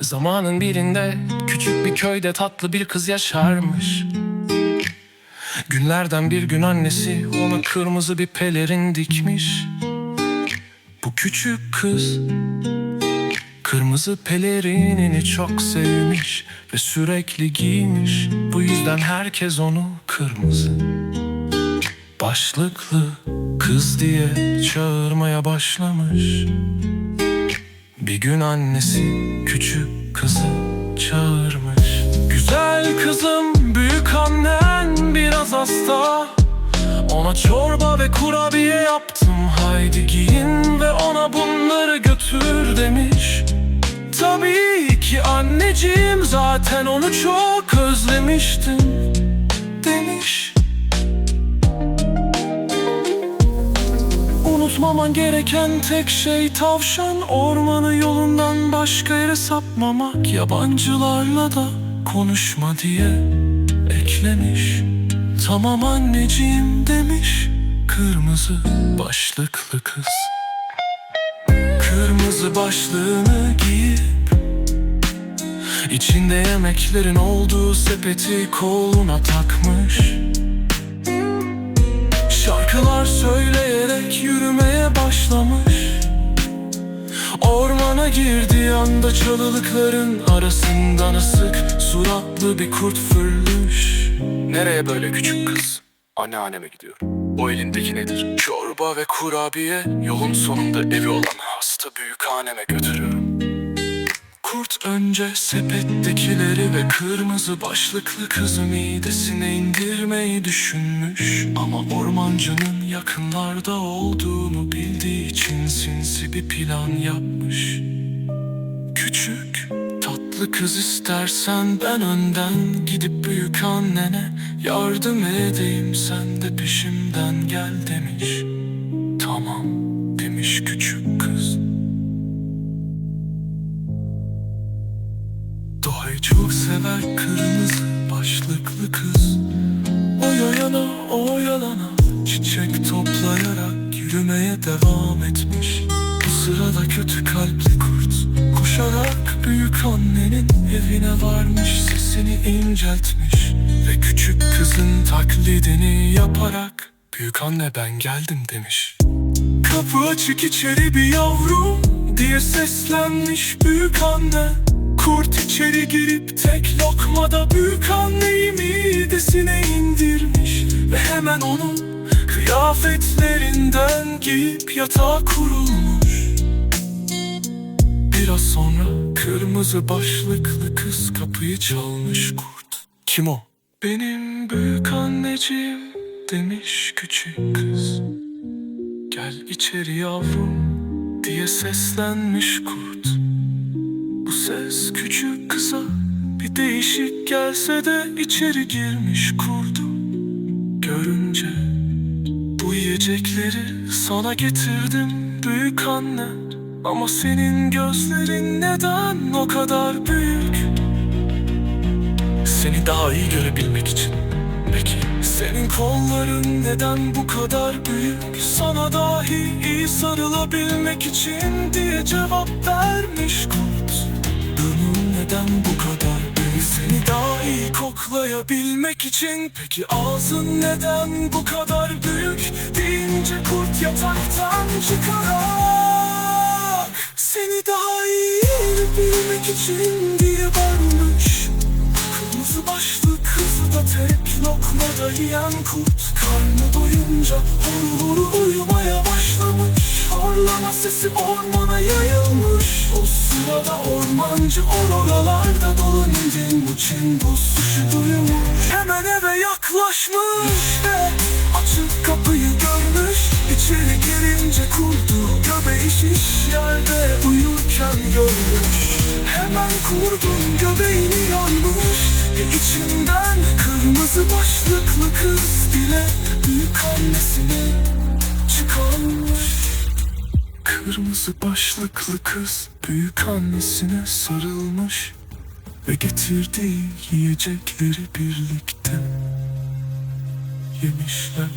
Zamanın birinde küçük bir köyde tatlı bir kız yaşarmış. Günlerden bir gün annesi ona kırmızı bir pelerin dikmiş. Bu küçük kız Kırmızı pelerinini çok sevmiş ve sürekli giymiş. Bu yüzden herkes onu kırmızı Başlıklı kız diye çağırmaya başlamış Bir gün annesi küçük kızı çağırmış. Güzel kızım büyük annen biraz hasta. Ona çorba ve kurabiye yaptım. Haydi giyin ve ona bunları götür demiş. Tabii ki anneciğim zaten onu çok özlemiştim demiş Unutmaman gereken tek şey tavşan. Ormanı yolundan başka yere sapmamak. Yabancılarla da konuşma diye eklemiş. Tamam anneciğim demiş Kırmızı başlıklı kız. Kırmızı başlığını giyip içinde yemeklerin olduğu sepeti koluna takmış. Şarkılar söyleyerek yürümeye başlamış Ormana girdiği anda çalılıkların arasından ısık Suratlı bir kurt fırlış Nereye böyle küçük kız? Anneanneme gidiyorum. O elindeki nedir? Çorba ve kurabiye. Yolun sonunda evi olan hasta büyük anneme götürüyorum Kurt önce sepettekileri ve kırmızı başlıklı kızı midesine indirmeyi düşünmüş. Ama ormancının yakınlarda olduğunu bildiği için sinsi bir plan yapmış. Küçük tatlı kız istersen ben önden gidip büyük annene yardım edeyim sen de peşimden gel demiş. Tamam demiş küçük Doğayı çok sever kırmızı başlıklı kız. Oyalana oyalana çiçek toplayarak yürümeye devam etmiş. Bu sırada kötü kalpli kurt koşarak büyük annenin evine varmış Sesini inceltmiş ve küçük kızın taklidini yaparak Büyük anne ben geldim demiş. Kapı açık içeri bir yavrum diye seslenmiş büyük anne içeri girip tek lokmada büyük anneyi midesine indirmiş Ve hemen onun kıyafetlerinden giyip yatağa kurulmuş. Biraz sonra kırmızı başlıklı kız kapıyı çalmış kurt. Kim o? Benim büyük anneciğim demiş küçük kız. Gel içeri yavrum diye seslenmiş kurt ses küçük kıza bir değişik gelse de içeri girmiş kurdu Görünce bu yiyecekleri sana getirdim büyük anne. Ama senin gözlerin neden o kadar büyük? Seni daha iyi görebilmek için. Peki senin kolların neden bu kadar büyük? Sana dahi iyi sarılabilmek için diye cevap vermiş koklayabilmek için Peki ağzın neden bu kadar büyük? Deyince kurt yataktan çıkarak Seni daha iyi bilmek için diye varmış Kırmızı başlı kızı da tek lokmada yiyen kurt Karnı doyunca huru huru uyumaya başlamış. Horlama sesi ormana yayılmış ormancı oralarda için bu suçu duymuş Hemen eve yaklaşmış ve açık kapıyı görmüş. İçeri girince kurdu göbeği şiş yerde uyurken görmüş. Hemen kurdun göbeğini yanmış Ve içinden kırmızı başlıklı kız bile Büyük annesini çıkarmış. Kırmızı başlıklı kız büyük annesine sarılmış Ve getirdiği yiyecekleri birlikte yemişler